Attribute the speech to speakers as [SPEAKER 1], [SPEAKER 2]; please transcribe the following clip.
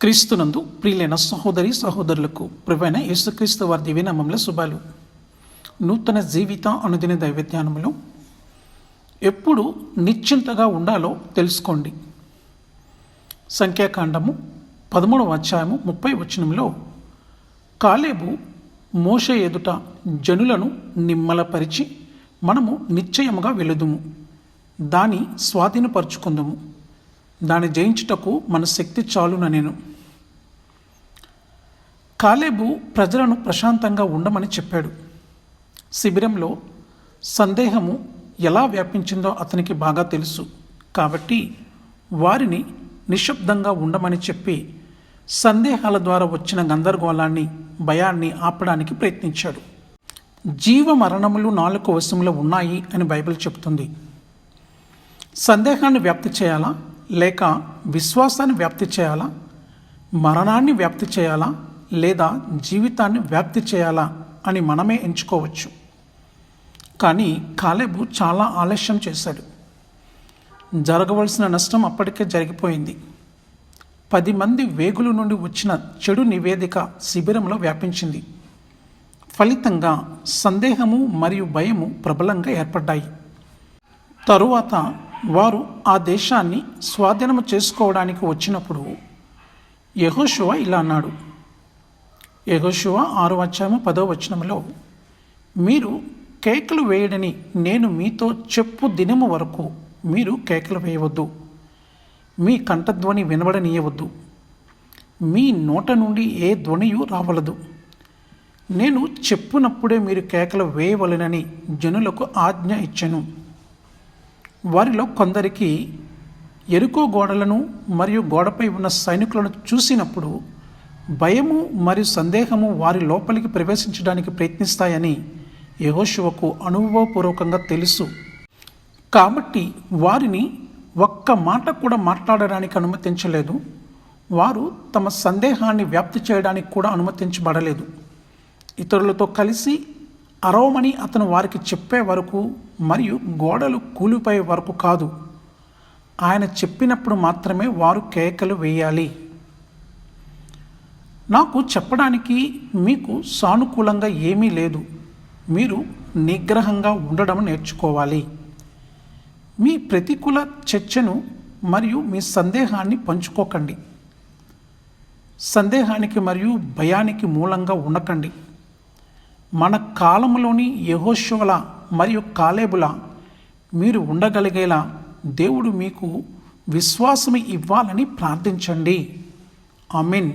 [SPEAKER 1] క్రీస్తునందు ప్రియులైన సహోదరి సహోదరులకు ప్రభువైన యేసుక్రీస్తు వారి దివ్యనామంలో శుభాలు. నూతన జీవిత అనుదిన దైవజ్ఞానంలో ఎప్పుడు నిశ్చింతగా ఉండాలో తెలుసుకోండి. సంఖ్యాకాండము పదమూడవ అధ్యాయము ముప్పై వచనంలో కాలేబు మోష ఎదుట జనులను నిమ్మలపరిచి మనము నిశ్చయముగా వెళుదుము. దాని స్వాధీనపరుచుకుందుము. దాన్ని జయించుటకు మన శక్తి చాలున నేను కాలేబు ప్రజలను ప్రశాంతంగా ఉండమని చెప్పాడు. శిబిరంలో సందేహము ఎలా వ్యాపించిందో అతనికి బాగా తెలుసు. కాబట్టి వారిని నిశ్శబ్దంగా ఉండమని చెప్పి సందేహాల ద్వారా వచ్చిన గందరగోళాన్ని భయాన్ని ఆపడానికి ప్రయత్నించాడు. జీవ మరణములు నాలుగు వశములు ఉన్నాయి అని బైబిల్ చెబుతుంది. సందేహాన్ని వ్యాప్తి చేయాలా? లేక విశ్వాసాన్ని వ్యాప్తి చేయాలా? మరణాన్ని వ్యాప్తి చేయాలా? లేదా జీవితాన్ని వ్యాప్తి చేయాలా అని మనమే ఎంచుకోవచ్చు. కానీ కాలేబు చాలా ఆలస్యం చేశాడు. జరగవలసిన నష్టం అప్పటికే జరిగిపోయింది. పది మంది వేగుల నుండి వచ్చిన చెడు నివేదిక శిబిరంలో వ్యాపించింది. ఫలితంగా సందేహము మరియు భయము ప్రబలంగా ఏర్పడ్డాయి. తరువాత వారు ఆ దేశాన్ని స్వాధీనము చేసుకోవడానికి వచ్చినప్పుడు యహోశువ ఇలా అన్నాడు. యగోశివ ఆరు వచ్చాము పదో వచనంలో మీరు కేకలు వేయడని నేను మీతో చెప్పు దినము వరకు మీరు కేకలు వేయవద్దు. మీ కంఠధ్వని వినబడనీయవద్దు. మీ నోట నుండి ఏ ధ్వనియు రావలదు. నేను చెప్పునప్పుడే మీరు కేకలు వేయవలెనని జనులకు ఆజ్ఞ ఇచ్చాను. వారిలో కొందరికి ఎరుకో గోడలను మరియు గోడపై ఉన్న సైనికులను చూసినప్పుడు భయము మరియు సందేహము వారి లోపలికి ప్రవేశించడానికి ప్రయత్నిస్తాయని యహోశివకు అనుభవపూర్వకంగా తెలుసు. కాబట్టి వారిని ఒక్క మాట కూడా మాట్లాడడానికి అనుమతించలేదు. వారు తమ సందేహాన్ని వ్యాప్తి చేయడానికి కూడా అనుమతించబడలేదు. ఇతరులతో కలిసి అరవమని అతను వారికి చెప్పే వరకు మరియు గోడలు కూలిపోయే వరకు కాదు. ఆయన చెప్పినప్పుడు మాత్రమే వారు కేకలు వేయాలి. నాకు చెప్పడానికి మీకు సానుకూలంగా ఏమీ లేదు. మీరు నిగ్రహంగా ఉండడం నేర్చుకోవాలి. మీ ప్రతికూల చర్చను మరియు మీ సందేహాన్ని పంచుకోకండి. సందేహానికి మరియు భయానికి మూలంగా ఉండకండి. మన కాలంలోని యహోశువల మరియు కాలేబుల మీరు ఉండగలిగేలా దేవుడు మీకు విశ్వాసం ఇవ్వాలని ప్రార్థించండి. ఆమెన్.